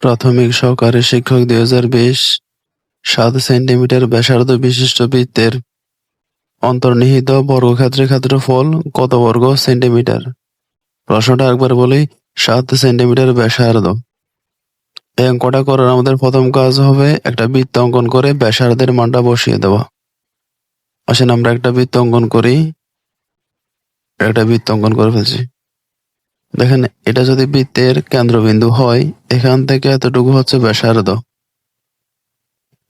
প্রাথমিক সহকারী শিক্ষক দুই হাজার বিশ, সাত সেন্টিমিটার ব্যাসার্ধ বিশিষ্ট বৃত্তের অন্তর্নিহিত বর্গক্ষেত্রের ক্ষেত্রফল কত বর্গ সেন্টিমিটার? প্রশ্নটা একবার বলি, সাত সেন্টিমিটার ব্যাসার্ধ। এই অঙ্কটা করার আমাদের প্রথম কাজ হবে একটা বৃত্ত অঙ্কন করে ব্যাসার্ধের মানটা বসিয়ে দেওয়া। আসেন আমরা একটা বৃত্ত অঙ্কন করি। একটা বৃত্ত অঙ্কন করে ফেলছি। দেখেন, এটা যদি বৃত্তের কেন্দ্রবিন্দু হয়, এখান থেকে এতটুকু হচ্ছে ব্যাসার্ধ।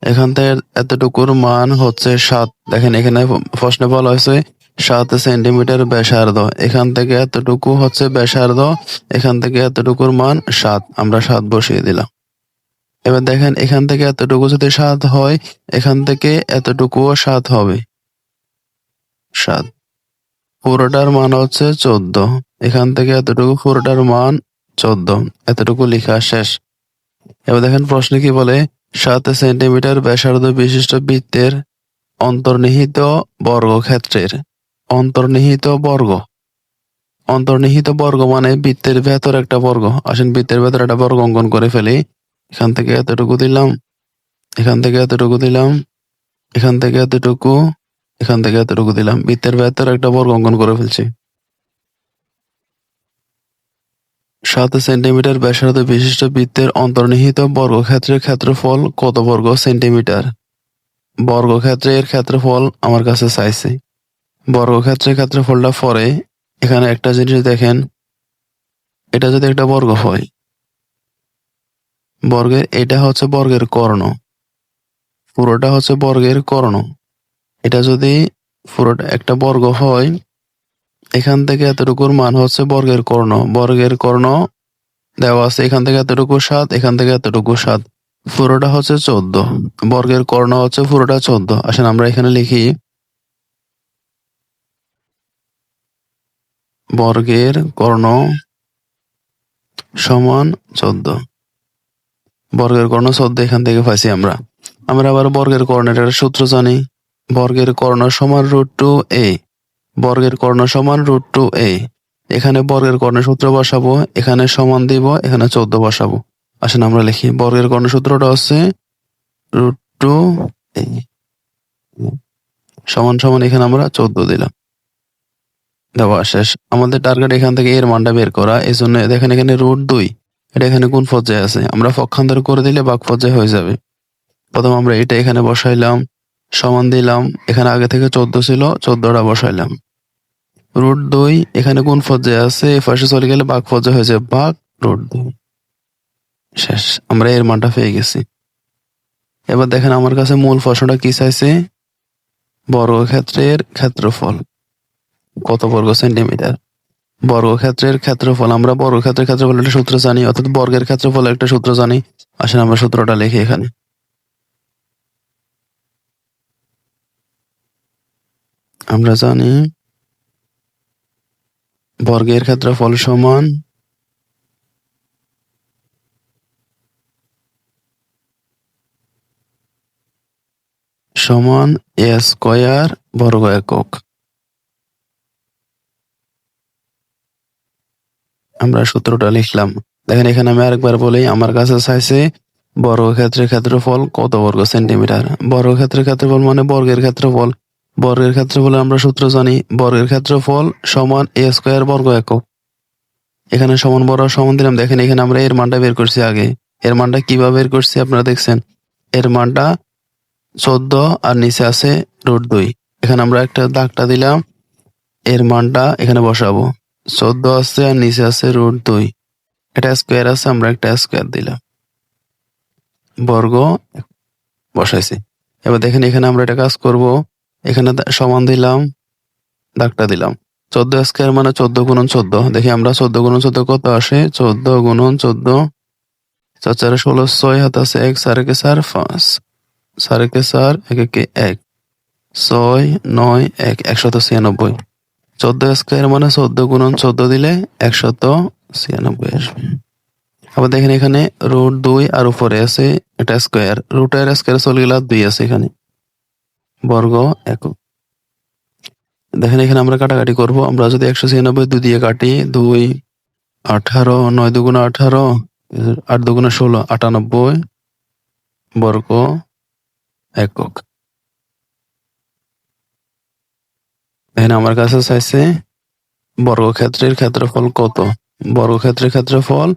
এখান থেকে এতটুকুর মান হচ্ছে সাত। দেখেন, এখানে প্রশ্নে বলা হয়েছে সাত সেন্টিমিটার ব্যাসার্ধ। এখান থেকে এতটুকু হচ্ছে ব্যাসার্ধ, এখান থেকে এতটুকুর মান সাত। আমরা সাত বসিয়ে দিলাম। এবার দেখেন, এখান থেকে এতটুকু যদি সাত হয়, এখান থেকে এতটুকুও সাত হবে। সাত। পুরোটার মান হচ্ছে চোদ্দ। এখান থেকে এতটুকু পুরোটার মান চোদ্দ। এতটুকু লেখা শেষ। এবার দেখেন প্রশ্নে কি বলে? সাত সেন্টিমিটার ব্যাসার্ধ বিশিষ্ট বৃত্তের অন্তর্নিহিত বর্গক্ষেত্রের। অন্তর্নিহিত বর্গ। অন্তর্নিহিত বর্গ মানে বৃত্তের ভেতর একটা বর্গ। আসেন বৃত্তের ভেতর একটা বর্গ অঙ্কন করে ফেলি। এখান থেকে এতটুকু দিলাম। এখান থেকে এতটুকু দিলাম। এখান থেকে এতটুকু এখান থেকে এতটুকু দিলাম। বৃত্তের ভেতর একটা বর্গ অঙ্কন করে ফেলছি। সাত সেন্টিমিটার ব্যাসার্ধ বিশিষ্ট বৃত্তের অন্তর্নিহিত বর্গক্ষেত্রের ক্ষেত্রফল কত বর্গ সেন্টিমিটার? বর্গক্ষেত্রের ক্ষেত্রফল আমার কাছে চাইছে। বর্গক্ষেত্রের ক্ষেত্রফলটা পরে এখানে একটা জিনিস দেখেন। এটা যদি একটা বর্গ হয়, বর্গের এটা হচ্ছে বর্গের কর্ণ। পুরোটা হচ্ছে বর্গের কর্ণ। এটা যদি পুরোটা একটা বর্গ হয়, এখান থেকে এতটুকুর মান হচ্ছে বর্গের কর্ণ। বর্গের কর্ণ দেওয়া আছে এখান থেকে এতটুকু সাত, এখান থেকে এতটুকু সাত। পুরোটা হচ্ছে চোদ্দ। বর্গের কর্ণ হচ্ছে পুরোটা চোদ্দ। আসেন আমরা এখানে লিখি, বর্গের কর্ণ সমান চোদ্দ। বর্গের কর্ণ চোদ্দ এখান থেকে পাইছি আমরা। আমরা আবার বর্গের কর্ণের সূত্র জানি। বর্গের কর্ণ সমান রুট টু এ। বর্গের কর্ণ সমান রুট টু এ। এখানে বর্গের কর্ণ সূত্র বসাবো, এখানে সমান দিব, এখানে চোদ্দ বসাবো। আসেন আমরা লিখি, বর্গের কর্ণ সূত্রটা হচ্ছে রুট টু এ। সমান সমান এখানে আমরা চোদ্দ দিলাম। দেওয়া শেষ। আমাদের টার্গেট এখান থেকে এর মানটা বের করা এই জন্য দেখেন এখানে রুট দুই। এটা এখানে কোন পর্যায়ে আছে, আমরা পক্ষান্তর করে দিলে বাক পর্যায়ে হয়ে যাবে। প্রথম আমরা এটা এখানে বসাইলাম। সমান দিলাম, এখানে আগে থেকে চোদ্দ ছিল, চোদ্দটা বসাইলাম। রুট দুই, এখানে কোন পর্যায়ে আছে? এ পাশে চলে গেলে বাঘ পর্যায়ে হয়ে যায় বাঘ রুট দুই। শেষ, আমরা এর মানটা পেয়ে গেছি। এবার দেখেন আমার কাছে মূল প্রশ্নটা কি চাইছে? বর্গক্ষেত্রের ক্ষেত্রফল। কত বর্গ সেন্টিমিটার? বর্গক্ষেত্রের ক্ষেত্রফল, আমরা বর্গক্ষেত্রের ক্ষেত্রফল একটা সূত্র জানি, অর্থাৎ বর্গের ক্ষেত্রফল একটা সূত্র জানি। আসলে আমরা সূত্রটা লিখি এখানে। আমরা জানি বর্গের ক্ষেত্রফল সমান সমান এ স্কয়ার বর্গ একক। আমরা সূত্রটা লিখলাম। দেখেন এখানে আমি আরেকবার বলি, আমার কাছে চাইছে বর্গক্ষেত্রের ক্ষেত্রফল কত বর্গ সেন্টিমিটার? বর্গক্ষেত্রের ক্ষেত্রফল মানে বর্গের ক্ষেত্রফল। বর্গের ক্ষেত্রফলে আমরা সূত্র জানি। বর্গের ক্ষেত্রফল সমান এ স্কোয়ার বর্গ একক। এখানে সমান বড় সমান দিলাম। দেখেন এখানে আমরা এর মানটা বের করছি আগে। এর মানটা কীভাবে বের করছি আপনারা দেখছেন? এর মানটা চোদ্দ আর নিচে আছে রুট দুই। এখানে আমরা একটা দাগটা দিলাম। এর মানটা এখানে বসাবো। চোদ্দ আছে আর নিচে আছে রুট দুই। এটা স্কোয়ার আছে, আমরা একটা স্কোয়ার দিলাম। বর্গ বসাইছি। এবার দেখেন এখানে আমরা একটা কাজ করব। এখানে সমান দিলাম, দাগটা দিলাম। চোদ্দ স্কোয়ার মানে চোদ্দ গুণন চোদ্দ। দেখি আমরা চোদ্দ গুণন চোদ্দ কত আসে? চোদ্দ গুণন চোদ্দ। চার ষোলো, ছয় হাত আছে এক সারেকে চার, পাঁচ। সারেকে চার, এক একে এক। ছয়, নয়, এক, একশত ছিয়ানব্বই। চোদ্দ স্কোয়ার মানে চোদ্দ গুণন চোদ্দ দিলে একশত ছিয়ানব্বই আসবে। আবার দেখেন এখানে রুট দুই আর উপরে আছে এটা স্কোয়ার রুটের স্কোয়ার চলে গেলে দুই আছে এখানে। বর্গ একক। দেখেন, এখানে আমরা কাটাকাটি করব। আমরা যদি একশো ছিয়ানব্বই দুই দিয়ে কাটি, দুই, আঠারো, নয় দুগুণ আঠারো, আট দুগুণে ষোলো, আটানব্বই বর্গ একক। এখানে আমার কাছে চাইছে বর্গক্ষেত্রের ক্ষেত্রফল কত? বর্গক্ষেত্রের ক্ষেত্রফল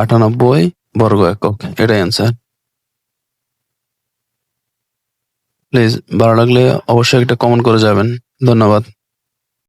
আটানব্বই বর্গ একক। এটাই অ্যান্সার প্লিজ ভালো লাগলে অবশ্যই একটা কমেন্ট করে যাবেন। ধন্যবাদ।